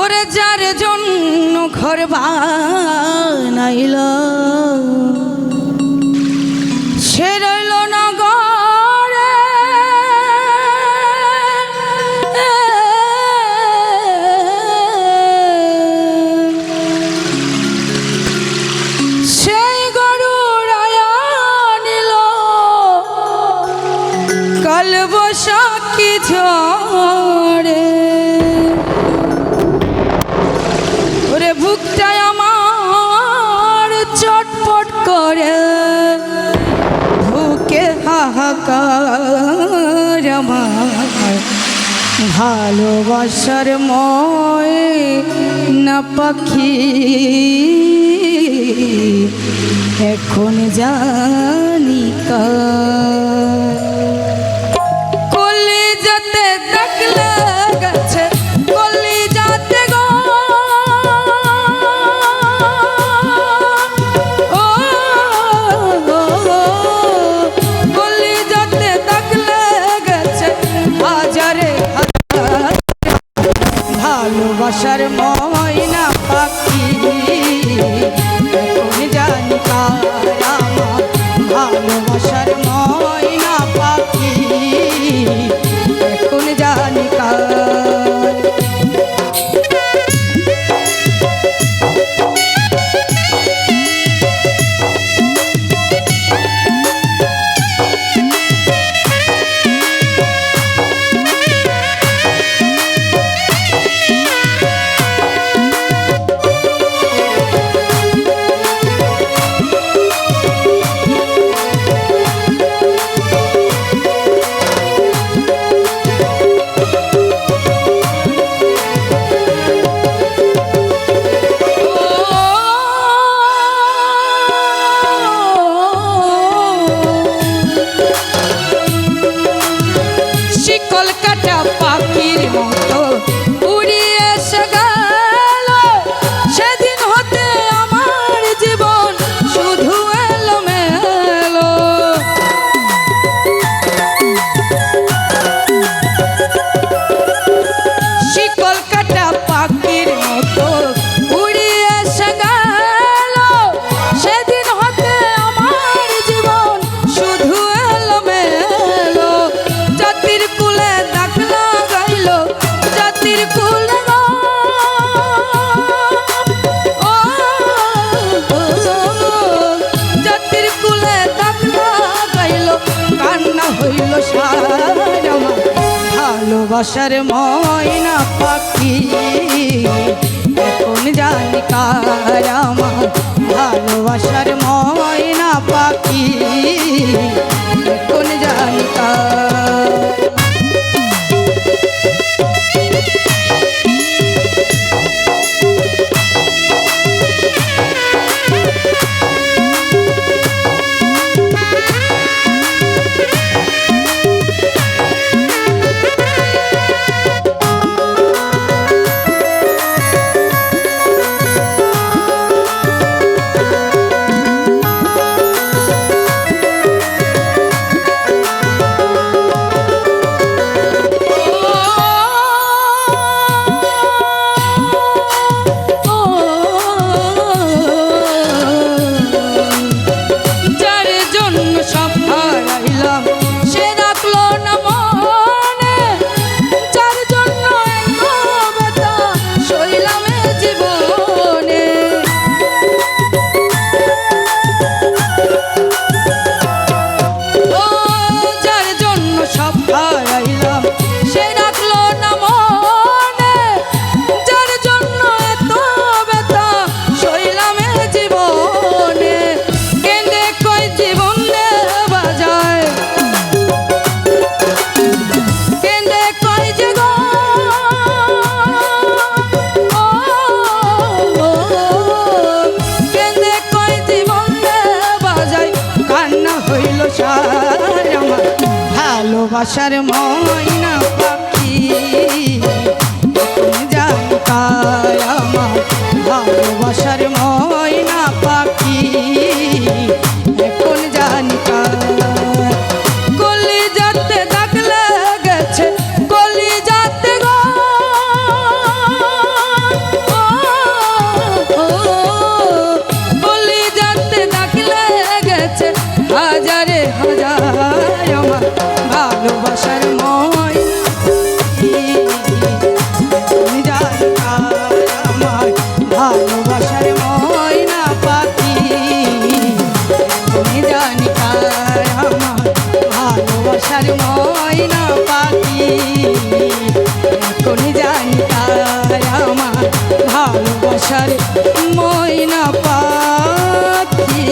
ওরে যার জন্য ঘর বানাইল। সে রইল না গড়ে সেই গরু রায়া নিল কাল বৈশাখী ঝড়ে। ওরে ভুকটাই আমার চটপট করে। ভুকে হাহাকার আমার ভালোবাসার ময় না পাখি। এখন জানি কলে যাতে তাক লাগা ভালোবাসার ময়না পাখি। হইল সারামা ভালোবাসার ময়না পাখি। জানতায় আমার ভালোবাসার ময় ভালোবাসার ময়। ভালোবাসার ময়না পাখি। জানি কার আমার ভালোবাসার ময়না পাখি। এখন জানি কার আমার ময়না পাখি।